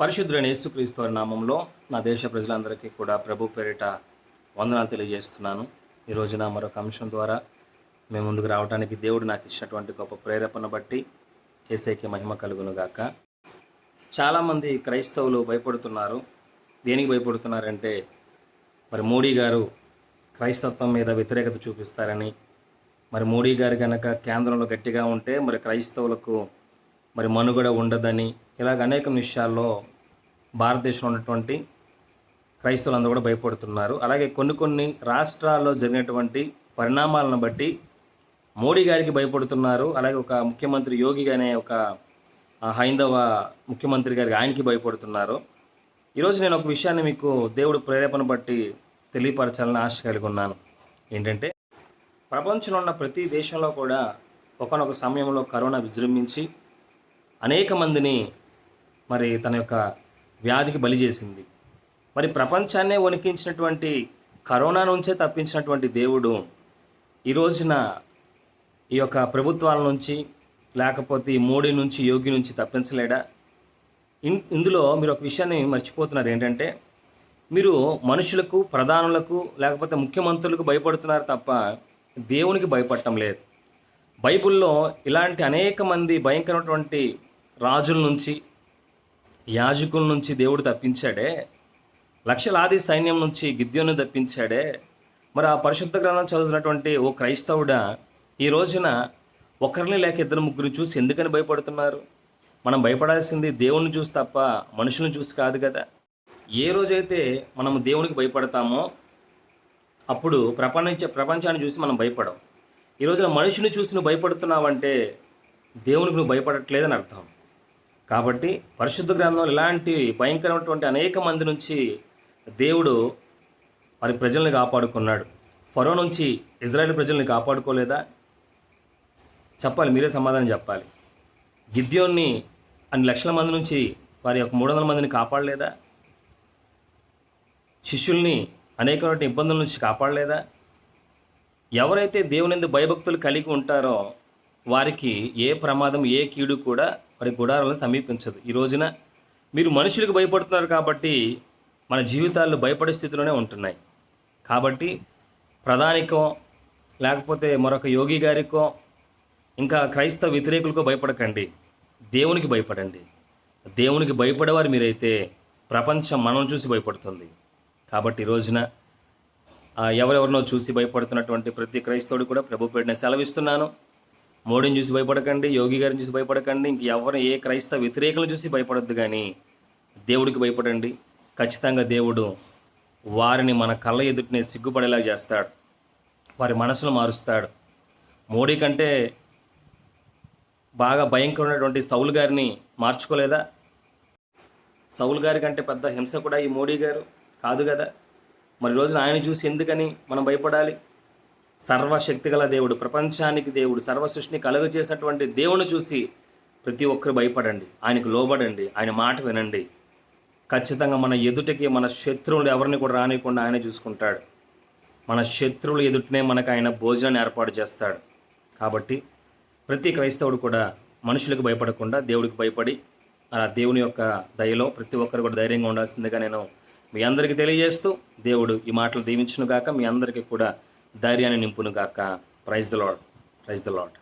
పరిశుద్ధులైన యేసుక్రీస్తు వారి నామంలో నా దేశ ప్రజలందరికీ కూడా ప్రభు పేరిట వందనాలు తెలియజేస్తున్నాను. ఈ రోజున మరొక అంశం ద్వారా మేము ముందుకు రావడానికి దేవుడు నాకు ఇచ్చినటువంటి గొప్ప ప్రేరేపణ బట్టి ఏసైకి మహిమ కలుగునుగాక చాలామంది క్రైస్తవులు భయపడుతున్నారు. దేనికి భయపడుతున్నారంటే మరి మోడీ గారు క్రైస్తత్వం మీద వ్యతిరేకత చూపిస్తారని మరి మోడీ గారు కనుక కేంద్రంలో గట్టిగా ఉంటే మరి క్రైస్తవులకు మరి మనుగడ ఉండదని ఇలాగ అనేక విషయాల్లో భారతదేశంలో ఉన్నటువంటి క్రైస్తవులందరూ కూడా భయపడుతున్నారు. అలాగే కొన్ని కొన్ని రాష్ట్రాల్లో జరిగినటువంటి పరిణామాలను బట్టి మోడీ గారికి భయపడుతున్నారు. అలాగే ఒక ముఖ్యమంత్రి యోగి అనే ఒక హైందవ ముఖ్యమంత్రి గారికి ఆయనకి భయపడుతున్నారు. ఈరోజు నేను ఒక విషయాన్ని మీకు దేవుడు ప్రేరేపణ బట్టి తెలియపరచాలని ఆశ కలిగి ఉన్నాను. ఏంటంటే ప్రపంచంలో ఉన్న ప్రతి దేశంలో కూడా ఒకనొక సమయంలో కరోనా విజృంభించి అనేక మందిని మరి తన యొక్క వ్యాధికి బలి చేసింది. మరి ప్రపంచాన్నే వణికించినటువంటి కరోనా నుంచే తప్పించినటువంటి దేవుడు ఈ రోజున ఈ యొక్క ప్రభుత్వాల నుంచి లేకపోతే ఈ మోడీ నుంచి యోగి నుంచి తప్పించలేడా? ఇన్ ఇందులో మీరు ఒక విషయాన్ని మర్చిపోతున్నారు ఏంటంటే మీరు మనుషులకు ప్రధానులకు లేకపోతే ముఖ్యమంత్రులకు భయపడుతున్నారు తప్ప దేవునికి భయపడటం లేదు. బైబిల్లో ఇలాంటి అనేక మంది భయంకరమైనటువంటి రాజుల నుంచి యాజకుల నుంచి దేవుడు తప్పించాడే లక్షలాది సైన్యం నుంచి గిద్యోను తప్పించాడే. మరి ఆ పరిశుద్ధ గ్రంథం చదువుతున్నటువంటి ఓ క్రైస్తవుడా ఈ రోజున ఒకరిని లేక ఇద్దరు ముగ్గురు చూసి ఎందుకని భయపడుతున్నారు? మనం భయపడాల్సింది దేవుణ్ణి చూసి తప్ప మనుషులను చూసి కాదు కదా. ఏ రోజైతే మనం దేవునికి భయపడతామో అప్పుడు ప్రపంచ ప్రపంచాన్ని చూసి మనం భయపడం. ఈ రోజున చూసి నువ్వు భయపడుతున్నావంటే దేవునికి నువ్వు భయపడట్లేదని అర్థం. కాబట్టి పరిశుద్ధ గ్రంథంలో ఇలాంటి భయంకరమైనటువంటి అనేక మంది నుంచి దేవుడు మరి ప్రజల్ని కాపాడుకున్నాడు. ఫరో నుంచి ఇజ్రాయెల్ ప్రజల్ని కాపాడుకోలేదా? చెప్పాలి మీరే సమాధానం చెప్పాలి. గిద్యోన్ని అన్ని లక్షల మంది నుంచి వారి యొక్క మూడు వందల మందిని కాపాడలేదా? శిష్యుల్ని అనేకమైన ఇబ్బందుల నుంచి కాపాడలేదా? ఎవరైతే దేవుని ఎందు భయభక్తులు కలిగి ఉంటారో వారికి ఏ ప్రమాదం ఏ కీడు కూడా మరి గుడారాలను సమీపించదు. ఈ రోజున మీరు మనుషులకు భయపడుతున్నారు కాబట్టి మన జీవితాలు భయపడే స్థితిలోనే ఉంటున్నాయి. కాబట్టి ప్రధానికో లేకపోతే మరొక యోగి గారికో ఇంకా క్రైస్తవ వ్యతిరేకులకో భయపడకండి. దేవునికి భయపడండి. దేవునికి భయపడేవారు మీరైతే ప్రపంచం మనం చూసి భయపడుతుంది. కాబట్టి ఈ రోజున ఎవరెవరినో చూసి భయపడుతున్నటువంటి ప్రతి క్రైస్తవుడు కూడా ప్రభు పేరుని సెలవిస్తున్నాను. మోడీని చూసి భయపడకండి యోగి గారిని చూసి భయపడకండి ఇంక ఎవరు ఏ క్రైస్తవ వ్యతిరేకులను చూసి భయపడొద్దు కానీ దేవుడికి భయపడండి. ఖచ్చితంగా దేవుడు వారిని మన కళ్ళ ఎదుటినే సిగ్గుపడేలా చేస్తాడు. వారి మనసును మారుస్తాడు. మోడీ కంటే బాగా భయంకరమైనటువంటి సౌల్ గారిని మార్చుకోలేదా? సౌల్ గారి కంటే పెద్ద హింస కూడా ఈ మోడీ గారు? కాదు కదా. మరి రోజున ఆయన చూసి ఎందుకని మనం భయపడాలి? సర్వశక్తి గల దేవుడు ప్రపంచానికి దేవుడు సర్వ సృష్టిని కలుగ చేసినటువంటి దేవుని చూసి ప్రతి ఒక్కరు భయపడండి. ఆయనకు లోబడండి. ఆయన మాట వినండి. ఖచ్చితంగా మన ఎదుటికి మన శత్రువులు ఎవరిని కూడా రానియకుండా ఆయనే చూసుకుంటాడు. మన శత్రువుల ఎదుటనే మనకు ఆయన భోజనాన్ని ఏర్పాటు చేస్తాడు. కాబట్టి ప్రతి క్రైస్తవుడు కూడా మనుషులకు భయపడకుండా దేవుడికి భయపడి ఆ దేవుని యొక్క దయలో ప్రతి ఒక్కరు కూడా ధైర్యంగా ఉండాల్సిందిగా నేను మీ అందరికీ తెలియజేస్తూ దేవుడు ఈ మాటలు దీవించును గాక మీ అందరికీ కూడా ధైర్యాన్ని నింపును గాక. Praise the Lord praise the Lord